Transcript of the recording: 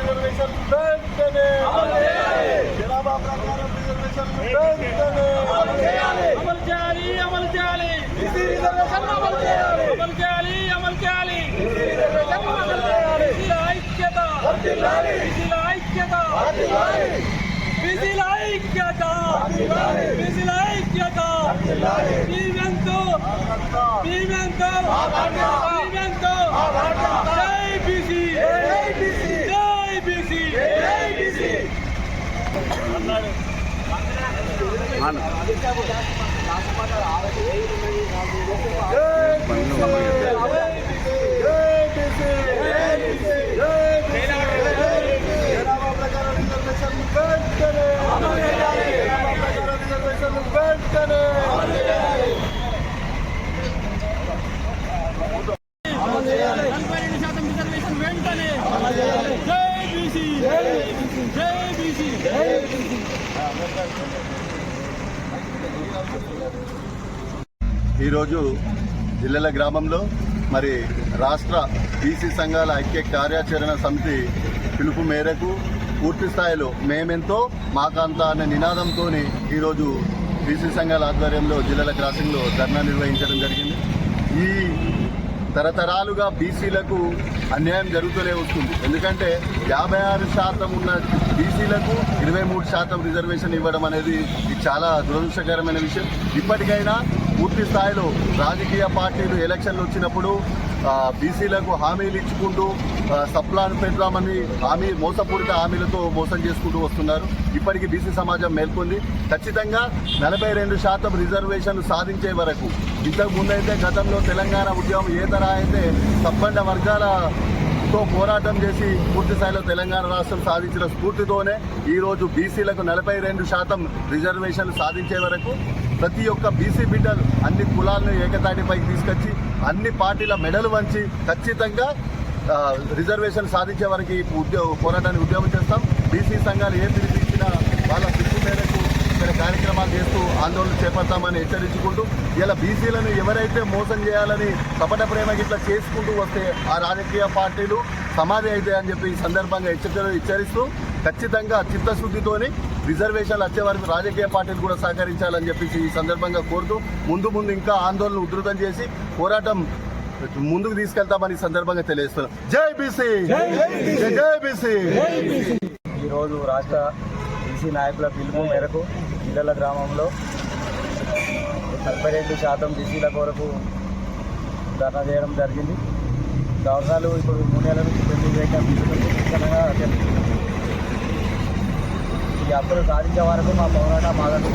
రిజర్వేషన్లు వెంటనే అమలు చేయాలి. జనాభా ప్రకారం రిజర్వేషన్లు వెంటనే అమలు చేయాలి. అమలు చేయాలి అమలు చేయాలి. ఎస్సీ రిజర్వేషన్లు అమలు చేయాలి. అమలు చేయాలి అమలు చేయాలి. ఎస్సీ రిజర్వేషన్లు అమలు చేయాలి. ఎస్సీల ఐక్యత. వర్ధిల్లాలి ఎస్సీల ఐక్యత. వర్ధిల్లాలి ఎస్సీల ఐక్యత. వర్ధిల్లాలి ఎస్సీల ఐక్యత. వర్ధిల్లాలి జీవంతో. జీవంతో. ఆపండి పన్ను ఈరోజు జిల్లెల గ్రామంలో మరి రాష్ట్ర బీసీ సంఘాల ఐక్య కార్యాచరణ సమితి పిలుపు మేరకు పూర్తి స్థాయిలో మేమెంతో మాకంత అనే నినాదంతో ఈరోజు బీసీ సంఘాల ఆధ్వర్యంలో జిల్లల క్రాసింగ్లో ధర్నా నిర్వహించడం జరిగింది. ఈ తరతరాలుగా బీసీలకు అన్యాయం జరుగుతూనే వస్తుంది. ఎందుకంటే యాభై ఆరు శాతం ఉన్న బీసీలకు ఇరవై మూడు శాతం రిజర్వేషన్ ఇవ్వడం అనేది ఇది చాలా దురదృష్టకరమైన విషయం. ఇప్పటికైనా పూర్తి స్థాయిలో రాజకీయ పార్టీలు ఎలక్షన్లు వచ్చినప్పుడు బీసీలకు హామీలు ఇచ్చుకుంటూ సప్లాన్ పెడదామని హామీ మోసపూరిత హామీలతో మోసం చేసుకుంటూ వస్తున్నారు. ఇప్పటికీ బీసీ సమాజం మేల్కొంది. ఖచ్చితంగా నలభై రెండు శాతం రిజర్వేషన్ సాధించే వరకు ఇంతకు ముందైతే గతంలో తెలంగాణ ఉద్యమం ఏ తరహా అయితే సబ్బండ వర్గాలతో పోరాటం చేసి పూర్తి స్థాయిలో తెలంగాణ రాష్ట్రం సాధించిన స్ఫూర్తితోనే ఈరోజు బీసీలకు నలభై రెండు శాతం రిజర్వేషన్లు సాధించే వరకు ప్రతి ఒక్క బీసీ బిడ్డలు అన్ని కులాలను ఏకతాటిపైకి తీసుకొచ్చి అన్ని పార్టీల మెడలు వంచి ఖచ్చితంగా రిజర్వేషన్ సాధించే వారికి ఉద్యోగ పోరాటాన్ని ఉద్యోగం చేస్తాం. బీసీ సంఘాలు ఏ పిలుపు వాళ్ళ పిలుపు మేరకు ఇక్కడ కార్యక్రమాలు చేస్తూ ఆందోళన చేపడతామని హెచ్చరించుకుంటూ ఇలా బీసీలను ఎవరైతే మోసం చేయాలని కపట ప్రేమ ఇట్లా చేసుకుంటూ వస్తే ఆ రాజకీయ పార్టీలు సమాధి అయితే అని చెప్పి ఈ సందర్భంగా హెచ్చరిక హెచ్చరిస్తూ ఖచ్చితంగా చిత్తశుద్ధితోని రిజర్వేషన్లు వచ్చే వరకు రాజకీయ పార్టీలు కూడా సహకరించాలని చెప్పేసి ఈ సందర్భంగా కోరుతూ ముందు ముందు ఇంకా ఆందోళన ఉధృతం చేసి పోరాటం ముందుకు తీసుకెళ్తామని ఈ సందర్భంగా తెలియజేస్తున్నాం. జై బీసీ! జై బీసీ! ఈరోజు రాష్ట్ర బీసీ నాయకుల పిలుపు మేరకు జిల్లల గ్రామంలో నలభై రెండు శాతం బీసీల కొరకు ధర్నా చేయడం జరిగింది. గవర్నర్లు ఇప్పుడు మూడేళ్ళ నుంచి పెళ్ళి చేయడం విస్తృతంగా జరుగుతుంది ఈ హక్కులు సాధించే వరకు మా పోరాటం మాదంతా